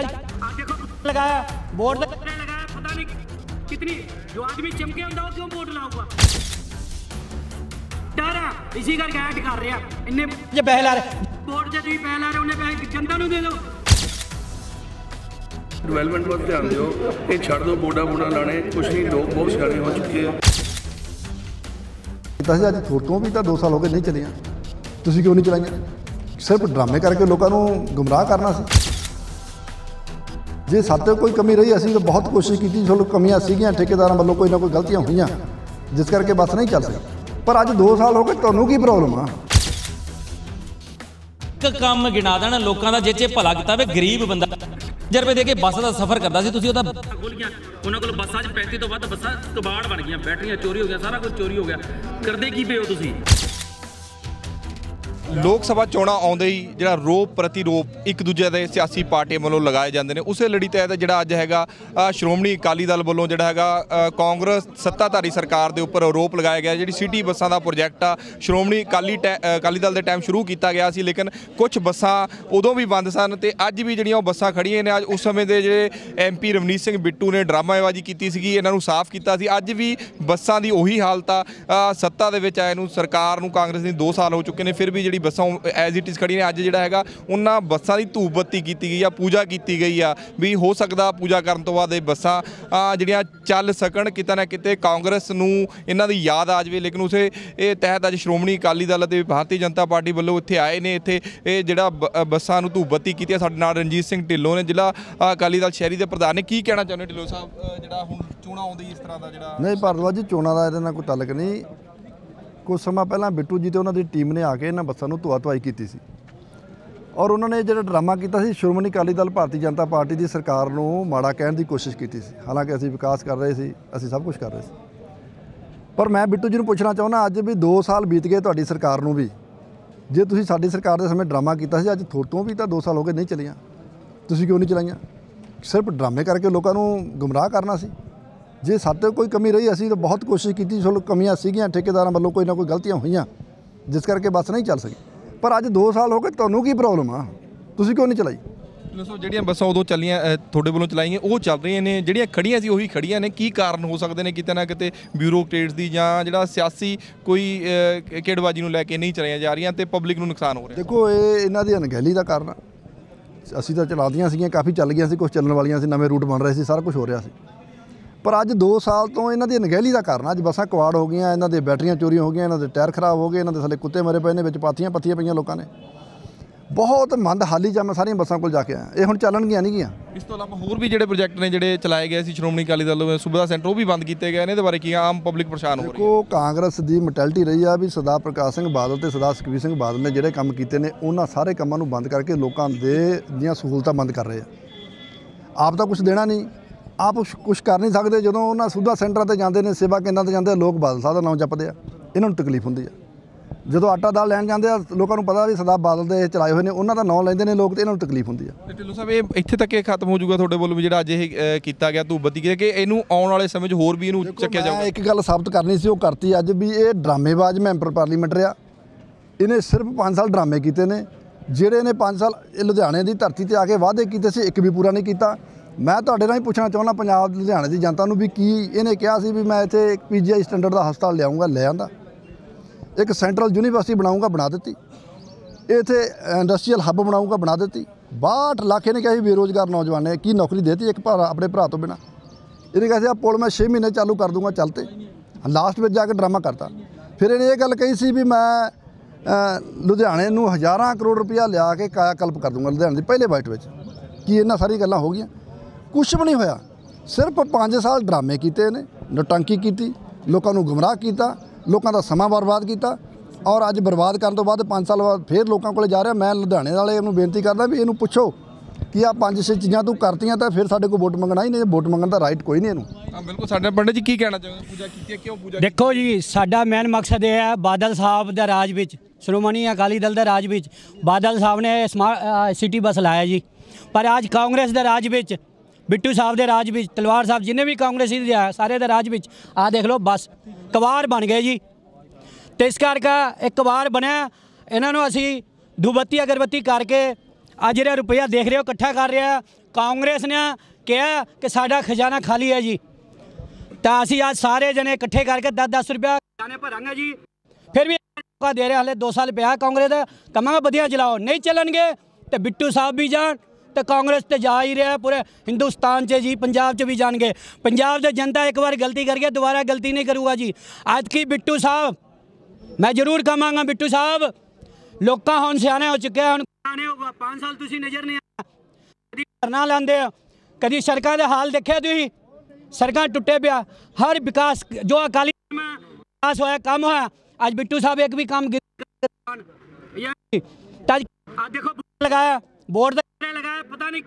आज देखो लगाया बोर्ड तक लगाया पता नहीं कितनी जो आदमी चमके ਹੁੰਦਾ ਉਹ ਕਿਉਂ ਵੋਟ ਲਾਊਗਾ ਡਰ ਆ ਇਸੀ ਕਰਕੇ ਐਡ ਕਰ ਰਿਹਾ ਇੰਨੇ ये पहले आ रहे ਵੋਟ ਜੇ ਤੁਸੀਂ ਪਹਿਲਾਂ ਰਹੇ ਉਹਨੇ ਪੈਸੇ ਜਨਤਾ ਨੂੰ ਦੇ ਦਿਓ ਡਿਵੈਲਪਮੈਂਟ ਵੱਲ ਧਿਆਨ ਦਿਓ ਇਹ ਛੱਡ ਦਿਓ ਬੋਰਡਾਂ ਬੋਰਡਾਂ ਲਾਣੇ ਕੁਛ ਨਹੀਂ ਲੋਕ ਬਹੁਤ ਸਿਆਣੇ ਹੋ ਚੁੱਕੇ ਆ ਕੀਤਾ ਸੀ ਅੱਜ ਥੋਤੋਂ ਵੀ ਤਾਂ 2 ਸਾਲ ਹੋ ਗਏ ਨਹੀਂ ਚਲੀਆਂ ਤੁਸੀਂ ਕਿਉਂ ਨਹੀਂ ਚਲਾਈਆਂ ਸਿਰਫ ਡਰਾਮੇ ਕਰਕੇ ਲੋਕਾਂ ਨੂੰ ਗੁੰਮਰਾਹ ਕਰਨਾ ਸੀ ਜੇ ਸਾਡੇ ਕੋਈ ਕਮੀ ਰਹੀ ਅਸੀਂ ਤਾਂ ਬਹੁਤ ਕੋਸ਼ਿਸ਼ ਕੀਤੀ ਚਲੋ ਕਮੀਆਂ ਸੀਗੀਆਂ ਠੇਕੇਦਾਰਾਂ ਵੱਲੋਂ ਕੋਈ ਨਾ ਕੋਈ ਗਲਤੀਆਂ ਹੋਈਆਂ ਜਿਸ ਕਰਕੇ ਬੱਸ ਨਹੀਂ ਚੱਲ ਸਕੀ। ਪਰ ਅੱਜ 2 ਸਾਲ ਹੋ ਗਏ ਤੁਹਾਨੂੰ ਕੀ ਪ੍ਰੋਬਲਮ ਆ? ਇੱਕ ਕੰਮ ਗਿਣਾ ਦੇਣਾ ਲੋਕਾਂ ਦਾ ਜੇ ਚ ਭਲਾ ਕੀਤਾ ਵੇ ਗਰੀਬ ਬੰਦਾ। ਜਰ ਰੁਪਏ ਦੇ ਕੇ ਬੱਸ ਦਾ ਸਫ਼ਰ ਕਰਦਾ ਸੀ ਤੁਸੀਂ ਉਹਦਾ ਖੁੱਲ ਗਿਆ ਉਹਨਾਂ ਕੋਲ ਬੱਸਾਂ 'ਚ 35 ਤੋਂ ਵੱਧ ਬੱਸਾਂ ਕਬਾੜ ਬਣ ਗਈਆਂ ਬੈਟਰੀਆਂ ਚੋਰੀ ਹੋ ਗਿਆ ਸਾਰਾ ਕੁਝ ਚੋਰੀ ਹੋ ਗਿਆ। ਕਰਦੇ ਕੀ ਪਏ ਹੋ ਤੁਸੀਂ? ਲੋਕ ਸਭਾ ਚੋਣਾਂ ਆਉਂਦੇ ਹੀ ਜਿਹੜਾ ਰੋਪ ਪ੍ਰਤੀਰੋਪ ਇੱਕ ਦੂਜੇ ਦੇ ਸਿਆਸੀ ਪਾਰਟੀਆਂ ਵੱਲੋਂ ਲਗਾਏ ਜਾਂਦੇ ਨੇ, ਉਸੇ ਲੜੀ ਤਹਿਤ ਜਿਹੜਾ ਅੱਜ ਹੈਗਾ ਸ਼੍ਰੋਮਣੀ ਅਕਾਲੀ ਦਲ ਵੱਲੋਂ ਜਿਹੜਾ ਹੈਗਾ ਕਾਂਗਰਸ ਸੱਤਾਧਾਰੀ ਸਰਕਾਰ ਦੇ ਉੱਪਰ ਆਰੋਪ ਲਗਾਇਆ ਗਿਆ, ਜਿਹੜੀ ਸਿਟੀ ਬੱਸਾਂ ਦਾ ਪ੍ਰੋਜੈਕਟ ਆ, ਸ਼੍ਰੋਮਣੀ ਅਕਾਲੀ ਟੈ- ਅਕਾਲੀ ਦਲ ਦੇ ਟਾਈਮ ਸ਼ੁਰੂ ਕੀਤਾ ਗਿਆ ਸੀ, ਲੇਕਿਨ ਕੁਝ ਬੱਸਾਂ ਉਦੋਂ ਵੀ ਬੰਦ ਸਨ ਤੇ ਅੱਜ ਵੀ ਜਿਹੜੀਆਂ ਉਹ ਬੱਸਾਂ ਖੜੀਆਂ ਨੇ, ਅੱਜ ਉਸ ਸਮੇਂ ਦੇ ਜਿਹੜੇ ਐਮਪੀ ਰਵਨੀਤ ਸਿੰਘ ਬਿੱਟੂ ਨੇ ਡਰਾਮਾਬਾਜ਼ੀ ਕੀਤੀ ਸੀਗੀ, ਇਹਨਾਂ ਨੂੰ ਸਾਫ਼ ਕੀਤਾ ਸੀ, ਅੱਜ ਵੀ ਬੱਸਾਂ ਦੀ ਉਹੀ ਹਾਲਤ ਆ। ਸੱਤਾ ਦੇ ਵਿੱਚ ਆਏ ਨੂੰ ਸਰਕਾਰ ਨੂੰ ਕਾਂਗਰਸ ਦੀ 2 ਸਾਲ ਹੋ ਚੁੱਕੇ ਨੇ, ਫਿਰ ਵੀ ਜਿਹੜੀ ਬੱਸਾਂ ਐਜ਼ ਇਟ ਇਜ਼ ਖੜੀਆਂ ਨੇ, ਅੱਜ ਜਿਹੜਾ ਹੈਗਾ, ਉਹਨਾਂ ਬੱਸਾਂ ਦੀ ਧੂਪ ਬੱਤੀ ਕੀਤੀ ਗਈ ਆ, ਪੂਜਾ ਕੀਤੀ ਗਈ ਆ, ਵੀ ਹੋ ਸਕਦਾ ਪੂਜਾ ਕਰਨ ਤੋਂ ਬਾਅਦ ਇਹ ਬੱਸਾਂ ਜਿਹੜੀਆਂ ਚੱਲ ਸਕਣ, ਕਿਤੇ ਨਾ ਕਿਤੇ ਕਾਂਗਰਸ ਨੂੰ ਇਹਨਾਂ ਦੀ ਯਾਦ ਆ ਜਾਵੇ। ਲੇਕਿਨ ਉਸੇ, ਇਹ ਤਹਿਤ ਅੱਜ ਸ਼੍ਰੋਮਣੀ ਅਕਾਲੀ ਦਲ ਅਤੇ ਭਾਰਤੀ ਜਨਤਾ ਪਾਰਟੀ ਵੱਲੋਂ ਇੱਥੇ ਆਏ ਨੇ, ਇੱਥੇ ਇਹ ਜਿਹੜਾ ਬ- ਬੱਸਾਂ ਨੂੰ ਧੂਪ ਬੱਤੀ ਕੀਤੀ ਆ, ਸਾਡੇ ਨਾਲ ਰਣਜੀਤ ਸਿੰਘ ਢਿੱਲੋਂ ਨੇ, ਜ਼ਿਲ੍ਹਾ ਅਕਾਲੀ ਦਲ ਸ਼ਹਿਰੀ ਦੇ ਪ੍ਰਧਾਨ ਨੇ। ਕੀ ਕਹਿਣਾ ਚਾਹੁੰਦੇ ਢਿੱਲੋਂ ਸਾਹਿਬ ਜਿਹੜਾ ਹੁਣ ਚੋਣਾਂ ਆਉਂਦੀ ਇਸ ਤਰ੍ਹਾਂ ਦਾ ਜਿਹੜਾ ਨਹੀਂ ਭਾਰਦਵਾਜ ਜੀ, ਚੋਣਾਂ ਦਾ ਇਹਦੇ ਨਾਲ ਕੋਈ ਤਾਲੁਕ ਨਹੀਂ। ਕੁਝ ਸਮਾਂ ਪਹਿਲਾਂ ਬਿੱਟੂ ਜੀ ਤੇ ਉਹਨਾਂ ਦੀ ਟੀਮ ਨੇ ਆ ਕੇ ਇਹਨਾਂ ਬੱਸਾਂ ਨੂੰ ਧੁਆ ਧੁਆਈ ਕੀਤੀ ਸੀ। ਔਰ ਉਹਨਾਂ ਨੇ ਜਿਹੜਾ ਡਰਾਮਾ ਕੀਤਾ ਸੀ, ਸ਼੍ਰੋਮਣੀ ਅਕਾਲੀ ਦਲ ਭਾਰਤੀ ਜਨਤਾ ਪਾਰਟੀ ਦੀ ਸਰਕਾਰ ਨੂੰ ਮਾੜਾ ਕਹਿਣ ਦੀ ਕੋਸ਼ਿਸ਼ ਕੀਤੀ ਸੀ। ਹਾਲਾਂਕਿ ਅਸੀਂ ਵਿਕਾਸ ਕਰ ਰਹੇ ਸੀ, ਅਸੀਂ ਸਭ ਕੁਝ ਕਰ ਰਹੇ ਸੀ। ਪਰ ਮੈਂ ਬਿੱਟੂ ਜੀ ਨੂੰ ਪੁੱਛਣਾ ਚਾਹੁੰਦਾ, ਅੱਜ ਵੀ 2 ਸਾਲ ਬੀਤ ਗਏ ਤੁਹਾਡੀ ਸਰਕਾਰ ਨੂੰ ਵੀ। ਜੇ ਤੁਸੀਂ ਸਾਡੀ ਸਰਕਾਰ ਦੇ ਸਮੇਂ ਡਰਾਮਾ ਕੀਤਾ ਸੀ, ਅੱਜ ਥੋਤੋਂ ਵੀ ਤਾਂ 2 ਸਾਲ ਹੋ ਗਏ ਨਹੀਂ ਚਲੀਆਂ। ਤੁਸੀਂ ਕਿਉਂ ਨਹੀਂ ਚਲਾਈਆਂ? ਸਿਰਫ ਡਰਾਮੇ ਕਰਕੇ ਲੋਕਾਂ ਨੂੰ ਗੁੰਮਰਾਹ ਕਰਨਾ ਸੀ। ਜੇ ਸਾਡੇ ਕੋਈ ਕਮੀ ਰਹੀ ਅਸੀਂ ਤਾਂ ਬਹੁਤ ਕੋਸ਼ਿਸ਼ ਕੀਤੀ ਚਲੋ ਕਮੀਆਂ ਸੀਗੀਆਂ ਠੇਕੇਦਾਰਾਂ ਵੱਲੋਂ ਕੋਈ ਨਾ ਕੋਈ ਗਲਤੀਆਂ ਹੋਈਆਂ ਜਿਸ ਕਰਕੇ ਬੱਸ ਨਹੀਂ ਚੱਲ ਸਕੀ। ਪਰ ਅੱਜ 2 ਸਾਲ ਹੋ ਗਏ ਤੁਹਾਨੂੰ ਕੀ ਪ੍ਰੋਬਲਮ ਆ? ਤੁਸੀਂ ਕਿਉਂ ਨਹੀਂ ਚਲਾਈ? ਦੱਸੋ ਜਿਹੜੀਆਂ ਬੱਸਾਂ ਉਦੋਂ ਚੱਲੀਆਂ ਤੁਹਾਡੇ ਵੱਲੋਂ ਚਲਾਈਆਂ ਉਹ ਚੱਲ ਰਹੀਆਂ ਨੇ ਜਿਹੜੀਆਂ ਖੜੀਆਂ ਸੀ ਉਹੀ ਖੜੀਆਂ ਨੇ। ਕੀ ਕਾਰਨ ਹੋ ਸਕਦੇ ਨੇ ਕਿਤੇ ਨਾ ਕਿਤੇ ਬਿਊਰੋਕਰੇਟਸ ਦੀ ਜਾਂ ਜਿਹੜਾ ਸਿਆਸੀ ਕੋਈ ਖੇਡਬਾਜ਼ੀ ਨੂੰ ਲੈ ਕੇ ਨਹੀਂ ਚਲਾਈਆਂ ਜਾ ਰਹੀਆਂ ਤੇ ਪਬਲਿਕ ਨੂੰ ਨੁਕਸਾਨ ਹੋ ਰਿਹਾ। ਦੇਖੋ ਇਹ ਇਹਨਾਂ ਦੀ ਅਣਗਹਿਲੀ ਦਾ ਕਾਰਨ ਅਸੀਂ ਤਾਂ ਚਲਾਦੀਆਂ ਸੀਗੀਆਂ ਕਾਫੀ ਚੱਲ ਗਈਆਂ ਸੀ ਕੁਝ ਚੱਲਣ ਵਾਲੀਆਂ ਸੀ ਨਵੇਂ ਰੂਟ ਬਣ ਰਹੇ ਸੀ ਸਾਰਾ ਕੁਝ ਹੋ ਰਿਹਾ ਸੀ। ਪਰ ਅੱਜ 2 ਸਾਲ ਤੋਂ ਇਹਨਾਂ ਦੀ ਅਣਗਹਿਲੀ ਦਾ ਕਾਰਨ। ਅੱਜ ਬੱਸਾਂ ਕਵਾੜ ਹੋ ਗਈਆਂ ਇਹਨਾਂ ਦੇ ਬੈਟਰੀਆਂ ਚੋਰੀਆਂ ਹੋ ਗਈਆਂ ਇਹਨਾਂ ਦੇ ਟਾਇਰ ਖਰਾਬ ਹੋ ਗਏ ਇਹਨਾਂ ਦੇ ਥੱਲੇ ਕੁੱਤੇ ਮਰੇ ਪਏ ਨੇ ਵਿੱਚ ਪਾਥੀਆਂ ਪੱਥੀਆਂ ਪਈਆਂ ਲੋਕਾਂ ਨੇ। ਬਹੁਤ ਮੰਦ ਹਾਲੀ ਜਾਂ ਮੈਂ ਸਾਰੀਆਂ ਬੱਸਾਂ ਕੋਲ ਜਾ ਕੇ ਆਇਆ। ਇਹ ਹੁਣ ਚੱਲਣਗੀਆਂ ਨਹੀਂ ਗੀਆਂ। ਇਸ ਤੋਂ ਇਲਾਵਾ ਹੋਰ ਵੀ ਜਿਹੜੇ ਪ੍ਰੋਜੈਕਟ ਨੇ ਜਿਹੜੇ ਚਲਾਏ ਗਏ ਸੀ ਸ਼੍ਰੋਮਣੀ ਅਕਾਲੀ ਦਲ ਵੱਲੋਂ ਸੁਵਿਧਾ ਸੈਂਟਰ ਉਹ ਵੀ ਬੰਦ ਕੀਤੇ ਗਏ ਨੇ। ਇਹਦੇ ਬਾਰੇ ਕੀ ਆਮ ਪਬਲਿਕ ਪਰੇਸ਼ਾਨ ਹੋ ਰਹੀ ਹੈ? ਦੇਖੋ ਕਾਂਗਰਸ ਦੀ ਮੈਂਟੈਲਿਟੀ ਰਹੀ ਆ ਵੀ ਸਰਦਾਰ ਪ੍ਰਕਾਸ਼ ਸਿੰਘ ਬਾਦਲ ਤੇ ਸਰਦਾਰ ਸੁਖਬੀਰ ਸਿੰਘ ਬਾਦਲ ਨੇ ਜਿਹੜੇ ਕੰਮ ਕੀਤੇ ਨੇ ਉਹਨਾਂ ਸਾਰੇ ਕੰਮਾਂ ਨੂੰ ਬੰਦ ਕਰਕੇ ਲੋਕਾਂ ਦੇ ਦੀਆਂ ਸਹੂਲਤਾਂ ਬੰਦ ਕਰ ਰਹੇ ਆ। ਆਪ ਤਾਂ ਕੁਝ ਦੇਣਾ ਨਹੀਂ। ਆਪ ਕੁਝ ਕਰ ਨਹੀਂ ਸਕਦੇ। ਜਦੋਂ ਉਹਨਾਂ ਸੁਵਿਧਾ ਸੈਂਟਰਾਂ ਤੇ ਜਾਂਦੇ ਨੇ ਸੇਵਾ ਕੇਂਦਰਾਂ ਤੇ ਜਾਂਦੇ ਆ ਲੋਕ ਬਾਦਲ ਸਾਹਿਬ ਦਾ ਨਾਮ ਜਪਦੇ ਆ। ਇਹਨਾਂ ਨੂੰ ਤਕਲੀਫ ਹੁੰਦੀ ਆ। ਜਦੋਂ ਆਟਾ ਦਾਲ ਲੈਣ ਜਾਂਦੇ ਆ ਲੋਕਾਂ ਨੂੰ ਪਤਾ ਵੀ ਸਰਦਾਰ ਬਾਦਲ ਦੇ ਚਲਾਏ ਹੋਏ ਨੇ ਉਹਨਾਂ ਦਾ ਨਾਮ ਲੈਂਦੇ ਨੇ ਲੋਕ ਤੇ ਇਹਨਾਂ ਨੂੰ ਤਕਲੀਫ ਹੁੰਦੀ ਆ। ਢਿੱਲੋਂ ਸਾਹਿਬ ਇਹ ਇੱਥੇ ਤੱਕ ਇਹ ਖਤਮ ਹੋ ਜਾਊਗਾ ਤੁਹਾਡੇ ਵੱਲੋਂ ਵੀ ਜਿਹੜਾ ਅੱਜ ਇਹ ਕੀਤਾ ਗਿਆ ਧੂਪ ਬੱਤੀ ਕਿ ਇਹਨੂੰ ਆਉਣ ਵਾਲੇ ਸਮੇਂ 'ਚ ਹੋਰ ਵੀ ਇਹਨੂੰ ਚੱਕਿਆ ਮੈਂ ਜਾਊਗਾ ਇੱਕ ਗੱਲ ਸਾਬਤ ਕਰਨੀ ਸੀ ਉਹ ਕਰਤੀ ਅੱਜ ਵੀ ਇਹ ਡਰਾਮੇਬਾਜ਼ ਮੈਂਬਰ ਪਾਰਲੀਮੈਂਟ ਰਿਹਾ। ਇਹਨੇ ਸਿਰਫ 5 ਸਾਲ ਡਰਾਮੇ ਕੀਤੇ ਨੇ। ਜਿਹੜੇ ਨੇ 5 ਸਾਲ ਲੁਧਿਆਣੇ ਦੀ ਧਰਤੀ ਤੇ ਆ ਕੇ ਵਾਅਦੇ ਕੀਤੇ ਸੀ ਇੱਕ ਵੀ ਪੂਰਾ ਨਹੀਂ ਕੀਤਾ। ਮੈਂ ਤੁਹਾਡੇ ਨਾਲ ਹੀ ਪੁੱਛਣਾ ਚਾਹੁੰਦਾ ਪੰਜਾਬ, ਲੁਧਿਆਣੇ ਦੀ ਜਨਤਾ ਨੂੰ ਵੀ ਕੀ ਇਹਨੇ ਕਿਹਾ ਸੀ ਵੀ ਮੈਂ ਇੱਥੇ ਇੱਕ ਪੀਜੀਆਈ ਸਟੈਂਡਰਡ ਦਾ ਹਸਪਤਾਲ ਲਿਆਉਂਗਾ ਲੈ ਆਂਦਾ। ਇੱਕ ਸੈਂਟਰਲ ਯੂਨੀਵਰਸਿਟੀ ਬਣਾਉਂਗਾ ਬਣਾ ਦਿੱਤੀ। ਇੱਥੇ ਇੰਡਸਟਰੀਅਲ ਹੱਬ ਬਣਾਉਂਗਾ ਬਣਾ ਦਿੱਤੀ। 62 ਲੱਖ ਇਹਨੇ ਕਿਹਾ ਸੀ ਬੇਰੋਜ਼ਗਾਰ ਨੌਜਵਾਨ ਨੇ, ਕੀ ਨੌਕਰੀ ਦੇਤੀ ਇੱਕ ਭਰਾ, ਆਪਣੇ ਭਰਾ ਤੋਂ ਬਿਨਾ। ਇਹਨੇ ਕਿਹਾ ਸੀ ਆ ਪੁਲ ਮੈਂ 6 ਮਹੀਨੇ ਚਾਲੂ ਕਰ ਦੂੰਗਾ, ਚੱਲ 'ਤੇ। ਲਾਸਟ ਵਿੱਚ ਜਾ ਕੇ ਡਰਾਮਾ ਕਰਤਾ। ਫਿਰ ਇਹਨੇ ਇਹ ਗੱਲ ਕਹੀ ਸੀ ਵੀ ਮੈਂ ਲੁਧਿਆਣੇ ਨੂੰ ਹਜ਼ਾਰਾਂ ਕਰੋੜ ਰੁਪਇਆ ਲਿਆ ਕੇ ਕਾਇਆ ਕਲਪ ਕਰ ਦੂੰਗਾ, ਲੁਧਿਆਣੇ ਦੀ ਪਹਿਲੇ ਬਾਈਟ ਵਿੱਚ। ਕੀ ਇਹਨਾਂ ਸਾਰੀ ਗੱਲਾਂ ਹੋ ਗਈਆਂ? ਕੁਝ ਵੀ ਨਹੀਂ ਹੋਇਆ। ਸਿਰਫ 5 ਸਾਲ ਡਰਾਮੇ ਕੀਤੇ ਨੇ ਨੋਟੰਕੀ ਕੀਤੀ ਲੋਕਾਂ ਨੂੰ ਗੁੰਮਰਾਹ ਕੀਤਾ ਲੋਕਾਂ ਦਾ ਸਮਾਂ ਬਰਬਾਦ ਕੀਤਾ ਔਰ ਅੱਜ ਬਰਬਾਦ ਕਰਨ ਤੋਂ ਬਾਅਦ 5 ਸਾਲ ਬਾਅਦ ਫੇਰ ਲੋਕਾਂ ਕੋਲੇ ਜਾ ਰਿਹਾ। ਮੈਂ ਲੁਧਿਆਣੇ ਵਾਲੇ ਨੂੰ ਬੇਨਤੀ ਕਰਦਾ ਵੀ ਇਹਨੂੰ ਪੁੱਛੋ ਕਿ ਆ ਪੰਜ ਛੇ ਚੀਜ਼ਾਂ ਤੂੰ ਕਰਤੀਆਂ ਤਾਂ ਫਿਰ ਸਾਡੇ ਕੋਲ ਵੋਟ ਮੰਗਣਾ ਹੀ ਨਹੀਂ ਵੋਟ ਮੰਗਣ ਦਾ ਰਾਈਟ ਕੋਈ ਨਹੀਂ ਇਹਨੂੰ। ਹਾਂ ਬਿਲਕੁਲ ਸਾਡੇ ਪੰਡਿਤ ਜੀ ਕੀ ਕਹਿਣਾ ਚਾਹੁੰਦੇ? ਪੂਜਾ ਕੀਤੀ ਹੈ ਕਿਉਂ ਪੂਜਾ ਦੇਖੋ ਜੀ ਸਾਡਾ ਮੇਨ ਮਕਸਦ ਇਹ ਹੈ ਬਾਦਲ ਸਾਹਿਬ ਦੇ ਰਾਜ ਵਿੱਚ ਸ਼੍ਰੋਮਣੀ ਅਕਾਲੀ ਦਲ ਦੇ ਰਾਜ ਵਿੱਚ ਬਾਦਲ ਸਾਹਿਬ ਨੇ ਸਮਾਰਟ ਸਿਟੀ ਬੱਸ ਲਾਇਆ ਜੀ। ਪਰ ਅੱਜ ਕਾਂਗਰਸ ਦੇ ਰਾਜ ਵਿੱਚ ਬਿੱਟੂ ਸਾਹਿਬ ਦੇ ਰਾਜ ਵਿੱਚ, ਤਲਵਾਰ ਸਾਹਿਬ ਜਿੰਨੇ ਵੀ ਕਾਂਗਰਸੀ ਦੇ ਆ, ਸਾਰੇ ਦੇ ਰਾਜ ਵਿੱਚ ਆ ਦੇਖ ਲਓ, ਬਸ ਕਵਾਰ ਬਣ ਗਏ ਜੀ। ਤੇ ਇਸ ਕਰਕੇ ਇੱਕ ਵਾਰ ਬਣਿਆ, ਇਹਨਾਂ ਨੂੰ ਅਸੀਂ ਦੁਬੱਤੀ ਅਗਰਬੱਤੀ ਕਰਕੇ ਆ ਜਿਹੜਾ ਰੁਪਈਆ ਦੇਖ ਰਹੇ ਹੋ, ਇਕੱਠਾ ਕਰ ਰਿਹਾ, ਕਾਂਗਰਸ ਨੇ ਕਿਹਾ ਕਿ ਸਾਡਾ ਖਜ਼ਾਨਾ ਖਾਲੀ ਹੈ ਜੀ। ਤਾਂ ਅਸੀਂ ਅੱਜ ਸਾਰੇ ਜਣੇ ਇਕੱਠੇ ਕਰਕੇ 10-10 ਰੁਪਇਆ ਖਜ਼ਾਨੇ ਭਰਾਂਗੇ ਜੀ। ਫਿਰ ਵੀ ਮੌਕਾ ਦੇ ਰਹੇ ਹਲੇ 2 ਸਾਲ ਪਿਆ ਕਾਂਗਰਸ ਦਾ ਕਮਾਂਗਾ ਵਧੀਆ ਚਲਾਓ, ਨਹੀਂ ਚੱਲਣਗੇ, ਤੇ ਬਿੱਟੂ ਸਾਹਿਬ ਵੀ ਜਾਣ ਤਾਂ ਕਾਂਗਰਸ ਤੇ ਜਾ ਹੀ ਰਿਹਾ ਪੂਰੇ ਹਿੰਦੁਸਤਾਨ 'ਚ ਜੀ ਪੰਜਾਬ 'ਚ ਵੀ ਜਾਣਗੇ ਪੰਜਾਬ ਦੇ ਜਨਤਾ ਇੱਕ ਵਾਰ ਗਲਤੀ ਕਰ ਗਿਆ ਦੁਬਾਰਾ ਗਲਤੀ ਨਹੀਂ ਕਰੂਗਾ ਜੀ ਅੱਜ ਕੀ ਬਿੱਟੂ ਸਾਹਿਬ ਮੈਂ ਜ਼ਰੂਰ ਕਹਾਂਗਾ ਬਿੱਟੂ ਸਾਹਿਬ ਲੋਕਾਂ ਹੁਣ ਸਿਆਣੇ ਹੋ ਚੁੱਕੇ ਹਨ ਸਿਆਣੇ ਹੋਗਾ 5 ਸਾਲ ਤੁਸੀਂ ਨਜ਼ਰ ਨਹੀਂ ਆਇਆ ਕਦੀ ਕਰਨਾ ਲਾਂਦੇ ਹੋ ਕਦੀ ਸੜਕਾਂ ਦਾ ਹਾਲ ਦੇਖਿਆ ਤੁਸੀਂ ਸੜਕਾਂ ਟੁੱਟੇ ਪਿਆ ਹਰ ਵਿਕਾਸ ਜੋ ਅਕਾਲੀ ਵਿਕਾਸ ਹੋਇਆ ਕੰਮ ਹੋਇਆ ਅੱਜ ਬਿੱਟੂ ਸਾਹਿਬ ਇੱਕ ਵੀ ਕੰਮ ਆ ਦੇਖੋ ਲਗਾਇਆ ਬੋਰਡ बोर्ड तो लगाया पता नहीं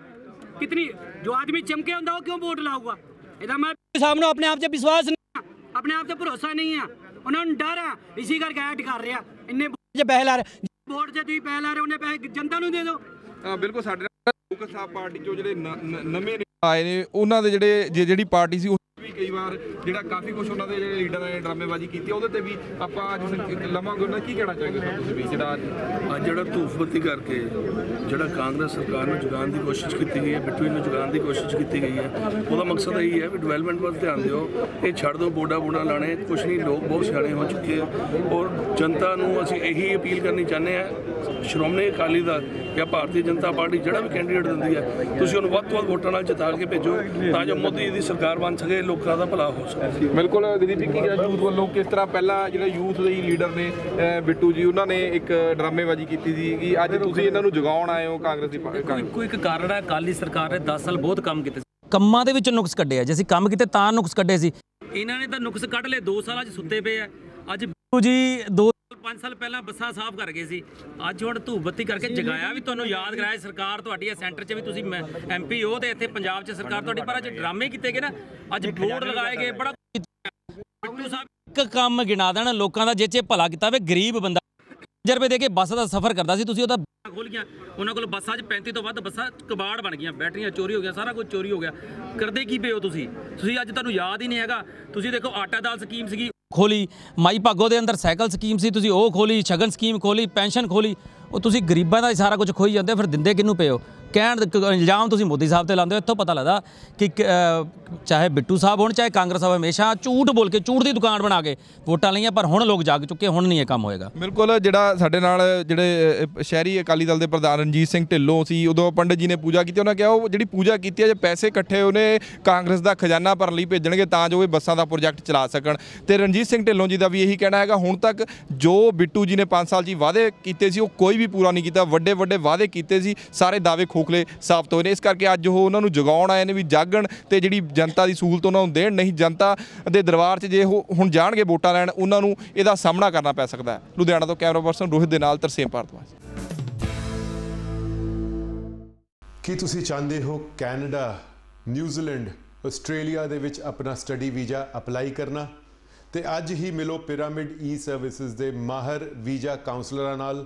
कितनी जो आदमी चमके ਹੁੰਦਾ ਉਹ ਕਿਉਂ ਵੋਟ ਲਾਊਗਾ ਇਹਦਾ ਮੈਂ ਸਾਹਿਬ ਨੂੰ ਆਪਣੇ ਆਪ 'ਤੇ ਵਿਸ਼ਵਾਸ ਨਹੀਂ ਹੈ, ਆਪਣੇ ਆਪ ਤੇ ਭਰੋਸਾ ਨਹੀਂ ਆ ਉਹਨਾਂ ਨੂੰ ਡਰ ਆ ਇਸੇ ਕਰਕੇ ਐਡ ਕਰ ਰਿਹਾ ਇੰਨੇ ਜੇ ਪੈਸੇ ਲਾ ਰਹੇ ਵੋਟ 'ਚ ਤੁਸੀਂ ਪੈਸੇ ਲਾ ਰਹੇ ਉਹਨੇ ਪੈਸੇ ਜਨਤਾ ਨੂੰ ਦੇ ਦਿਓ ਅ, ਬਿਲਕੁਲ ਸਾਡੇ ਨਾਲ ਲੋਕ ਸਾਹਿਬ ਪਾਰਟੀ ਚੋਂ ਜਿਹੜੇ ਨ- ਨ- ਨਵੇਂ ਆਏ ਨੇ ਉਹਨਾਂ ਦੇ ਜਿਹੜੇ ਜੇ ਜਿਹੜੀ ਪਾਰਟੀ ਸੀ ਉਹ ਵੀ ਕਈ ਵਾਰ ਜਿਹੜਾ ਕਾਫੀ ਕੁਝ ਉਹਨਾਂ ਦੇ ਜਿਹੜੇ ਲੀਡਰਾਂ ਨੇ ਡਰਾਮੇਬਾਜ਼ੀ ਕੀਤੀ ਉਹਦੇ ਤੇ ਵੀ ਆਪਾਂ ਅੱਜ ਲਵਾਂਗੇ। ਉਹਨਾਂ ਕੀ ਕਹਿਣਾ ਚਾਹੋਗੇ ਤੁਸੀਂ ਵੀ ਜਿਹੜਾ ਅੱਜ ਜਿਹੜਾ ਧੂਫ ਕਰਕੇ ਜਿਹੜਾ ਕਾਂਗਰਸ ਸਰਕਾਰ ਨੂੰ ਜਗਾਉਣ ਦੀ ਕੋਸ਼ਿਸ਼ ਕੀਤੀ ਗਈ ਹੈ, ਬਿਟਵੀਨ ਨੂੰ ਜਗਾਉਣ ਦੀ ਕੋਸ਼ਿਸ਼ ਕੀਤੀ ਗਈ ਹੈ, ਉਹਦਾ ਮਕਸਦ ਇਹੀ ਹੈ ਵੀ ਡਿਵੈਲਪਮੈਂਟ ਵੱਲ ਧਿਆਨ ਦਿਓ। ਇਹ ਛੱਡ ਦਿਓ ਬੋਡਾ ਬੋਡਾ ਲਾਣੇ ਕੁਛ ਨਹੀਂ, ਲੋਕ ਬਹੁਤ ਸਿਆਣੇ ਹੋ ਚੁੱਕੇ ਆ। ਔਰ ਜਨਤਾ ਨੂੰ ਅਸੀਂ ਇਹੀ ਅਪੀਲ ਕਰਨੀ ਚਾਹੁੰਦੇ ਆ ਸ਼੍ਰੋਮਣੀ ਅਕਾਲੀ ਦਲ ਜਾਂ ਭਾਰਤੀ ਜਨਤਾ ਪਾਰਟੀ, ਜਿਹੜਾ ਵੀ ਕੈਂਡੀਡੇਟ ਦਿੰਦੀ ਹੈ, ਤੁਸੀਂ ਉਹਨੂੰ ਵੱਧ ਤੋਂ ਵੱਧ ਵੋਟਾਂ ਨਾਲ ਜਿਤਾ ਕੇ ਭੇਜੋ, ਤਾਂ ਜੋ ਮੋਦੀ ਦੀ ਸਰਕਾਰ ਬਣ ਸਕੇ, ਲੋਕ ਲੋਕਾਂ ਦਾ ਭਲਾ ਹੋ ਸਕੇ ਬਿਲਕੁਲ ਦਿਲੀਪ ਜੀ ਕੀ ਕਿਹਾ ਯੂਥ ਵੱਲੋਂ ਕਿਸ ਤਰ੍ਹਾਂ ਪਹਿਲਾਂ ਜਿਹੜਾ ਯੂਥ ਦੇ ਲੀਡਰ ਨੇ ਬਿੱਟੂ ਜੀ ਉਹਨਾਂ ਨੇ ਇੱਕ ਡਰਾਮੇਬਾਜ਼ੀ ਕੀਤੀ ਸੀ ਕਿ ਅੱਜ ਤੁਸੀਂ ਇਹਨਾਂ ਨੂੰ ਜਗਾਉਣ ਆਏ ਹੋ ਕਾਂਗਰਸ ਦੀ ਕੋਈ ਇੱਕ ਕਾਰਨ ਹੈ ਕਾਲੀ ਸਰਕਾਰ ਨੇ 10 ਸਾਲ ਬਹੁਤ ਕੰਮ ਕੀਤੇ ਕੰਮਾਂ ਦੇ ਵਿੱਚ ਨੁਕਸ ਕੱਢਿਆ ਜੇ ਅਸੀਂ ਕੰਮ ਕੀਤੇ ਤਾਂ ਨੁਕਸ ਕੱਢੇ ਸੀ। ਇਹਨਾਂ ਨੇ ਤਾਂ ਨੁਕਸ ਕੱਢ ਲਏ 2 ਸਾਲਾਂ 'ਚ ਸੁੱਤੇ ਪਏ ਆ। ਅੱਜ ਬਿੱਟੂ ਜੀ ਦੋ ਪੰਜ ਸਾਲ ਪਹਿਲਾਂ ਬੱਸਾਂ ਸਾਫ਼ ਕਰ ਗਏ ਸੀ। ਅੱਜ ਹੁਣ ਧੂਪ ਬੱਤੀ ਕਰਕੇ ਜਗਾਇਆ ਵੀ ਤੁਹਾਨੂੰ ਯਾਦ ਕਰਾਇਆ ਸਰਕਾਰ ਤੁਹਾਡੀ ਹੈ ਸੈਂਟਰ 'ਚ ਵੀ ਤੁਸੀਂ ਐਮਪੀ ਹੋ ਤੇ ਇੱਥੇ ਪੰਜਾਬ 'ਚ ਸਰਕਾਰ ਤੁਹਾਡੀ ਪਰ ਅੱਜ ਡਰਾਮੇ ਕੀਤੇ ਗਏ ਨਾ। ਅੱਜ ਬੋਰਡ ਲਗਾਏ ਗਏ ਬੜਾ ਇੱਕ ਕੰਮ ਗਿਣਾ ਦੇਣ ਲੋਕਾਂ ਦਾ ਜੇ ਚ ਭਲਾ ਕੀਤਾ ਵੇ ਗਰੀਬ ਬੰਦਾ 1000 ਰੁਪਏ ਦੇ ਕੇ ਬੱਸ ਦਾ ਸਫ਼ਰ ਕਰਦਾ ਸੀ ਤੁਸੀਂ ਉਹਦਾ ਖੋਲ ਗਿਆ ਉਹਨਾਂ ਕੋਲ ਬੱਸਾਂ 'ਚ 35 ਤੋਂ ਵੱਧ ਬੱਸਾਂ ਕਬਾੜ ਬਣ ਗਈਆਂ ਬੈਟਰੀਆਂ ਚੋਰੀ ਹੋ ਗਈਆਂ ਸਾਰਾ ਕੁਝ ਚੋਰੀ ਹੋ ਗਿਆ। ਕਰਦੇ ਕੀ ਪਏ ਹੋ ਤੁਸੀਂ? ਤੁਸੀਂ ਅੱਜ ਤੁਹਾਨੂੰ ਯਾਦ ਹੀ ਨਹੀਂ ਹੈਗਾ। ਤੁਸੀਂ ਦੇਖੋ ਆਟਾ ਦਾਲ ਸਕੀਮ ਸੀਗੀ ਖੋਲੀ। ਮਾਈ ਭਾਗੋ ਦੇ ਅੰਦਰ ਸਾਈਕਲ ਸਕੀਮ ਸੀ, ਤੁਸੀਂ ਉਹ ਖੋਲੀ, ਸ਼ਗਨ ਸਕੀਮ ਖੋਲੀ, ਪੈਨਸ਼ਨ ਖੋਲੀ। ਉਹ ਤੁਸੀਂ ਗਰੀਬਾਂ ਦਾ ਹੀ ਸਾਰਾ ਕੁਝ ਖੋਈ ਜਾਂਦੇ ਹੋ, ਫਿਰ ਦਿੰਦੇ ਕਿਹਨੂੰ ਪਏ ਹੋ? ਕਹਿਣ ਇਲਜ਼ਾਮ ਤੁਸੀਂ ਮੋਦੀ ਸਾਹਿਬ ਤੇ ਲਾਉਂਦੇ ਹੋ ਇੱਥੋਂ ਪਤਾ ਲੱਗਦਾ ਕਿ ਚਾਹੇ ਬਿੱਟੂ ਸਾਹਿਬ ਹੋਣ ਚਾਹੇ ਕਾਂਗਰਸ ਸਾਹਿਬ ਹਮੇਸ਼ਾ ਝੂਠ ਬੋਲ ਕੇ ਝੂਠ ਦੀ ਦੁਕਾਨ ਬਣਾ ਕੇ ਵੋਟਾਂ ਲਈਆਂ ਪਰ ਹੁਣ ਲੋਕ ਜਾਗ ਚੁੱਕੇ ਹੁਣ ਨਹੀਂ ਇਹ ਕੰਮ ਹੋਏਗਾ। ਬਿਲਕੁਲ ਜਿਹੜਾ ਸਾਡੇ ਨਾਲ ਜਿਹੜੇ ਸ਼ਹਿਰੀ ਅਕਾਲੀ ਦਲ ਦੇ ਪ੍ਰਧਾਨ ਰਣਜੀਤ ਸਿੰਘ ਢਿੱਲੋਂ ਸੀ ਉਦੋਂ ਪੰਡਿਤ ਜੀ ਨੇ ਪੂਜਾ ਕੀਤੀ ਉਹਨਾਂ ਕਿਹਾ ਉਹ ਜਿਹੜੀ ਪੂਜਾ ਕੀਤੀ ਹੈ ਜੇ ਪੈਸੇ ਇਕੱਠੇ ਉਹਨੇ ਕਾਂਗਰਸ ਦਾ ਖਜ਼ਾਨਾ ਭਰਨ ਲਈ ਭੇਜਣਗੇ ਤਾਂ ਜੋ ਇਹ ਬੱਸਾਂ ਦਾ ਪ੍ਰੋਜੈਕਟ ਚਲਾ ਸਕਣ। ਤੇ ਰਣਜੀਤ ਸਿੰਘ ਢਿੱਲੋਂ ਜੀ ਦਾ ਵੀ ਇਹੀ ਕਹਿਣਾ ਹੈਗਾ ਹੁਣ ਤੱਕ ਜੋ ਬਿੱਟੂ ਜੀ ਨੇ 5 ਸਾਲ ਜੀ ਵਾਅਦੇ ਕੀਤੇ ਸੀ ਉਹ ਕੋਈ ਵੀ ਪੂਰਾ ਨਹੀਂ ਕੀਤਾ, ਵੱਡੇ ਵੱਡੇ ਵਾਅਦੇ ਕੀਤੇ ਸੀ, ਸਾਰੇ ਦਾਅਵੇ ਖੋਖਲੇ ਸਾਬਤ ਹੋਏ ਨੇ। ਇਸ ਕਰਕੇ ਅੱਜ ਉਹ ਉਹਨਾਂ ਨੂੰ ਜਗਾਉਣ ਆਏ ਨੇ ਵੀ ਜਾਗਣ ਤੇ ਜਿਹੜੀ ਜਨਤਾ ਦੀ ਸਹੂਲਤ ਉਹਨਾਂ ਨੂੰ ਦੇਣ, ਨਹੀਂ ਜਨਤਾ ਦੇ ਦਰਬਾਰ 'ਚ ਜੇ ਉਹ ਹੁਣ ਜਾਣਗੇ ਵੋਟਾਂ ਲੈਣ, ਉਹਨਾਂ ਨੂੰ ਇਹਦਾ ਸਾਹਮਣਾ ਕਰਨਾ ਪੈ ਸਕਦਾ ਹੈ। ਲੁਧਿਆਣਾ ਤੋਂ ਕੈਮਰਾ ਪਰਸਨ ਰੋਹਿਤ ਦੇ ਨਾਲ ਤਰਸੇਮ ਭਾਰਤਵਾਜ ਕੀ ਤੁਸੀਂ ਚਾਹੁੰਦੇ ਹੋ ਕੈਨੇਡਾ, ਨਿਊਜ਼ੀਲੈਂਡ, ਆਸਟ੍ਰੇਲੀਆ ਦੇ ਵਿੱਚ ਆਪਣਾ ਸਟੱਡੀ ਵੀਜ਼ਾ ਅਪਲਾਈ ਕਰਨਾ? ਤੇ ਅੱਜ ਹੀ ਮਿਲੋ ਪਿਰਾਮਿਡ ਈ ਸਰਵਿਸਿਜ਼ ਦੇ ਮਾਹਰ ਵੀਜ਼ਾ ਕਾਉਂਸਲਰਾਂ ਨਾਲ।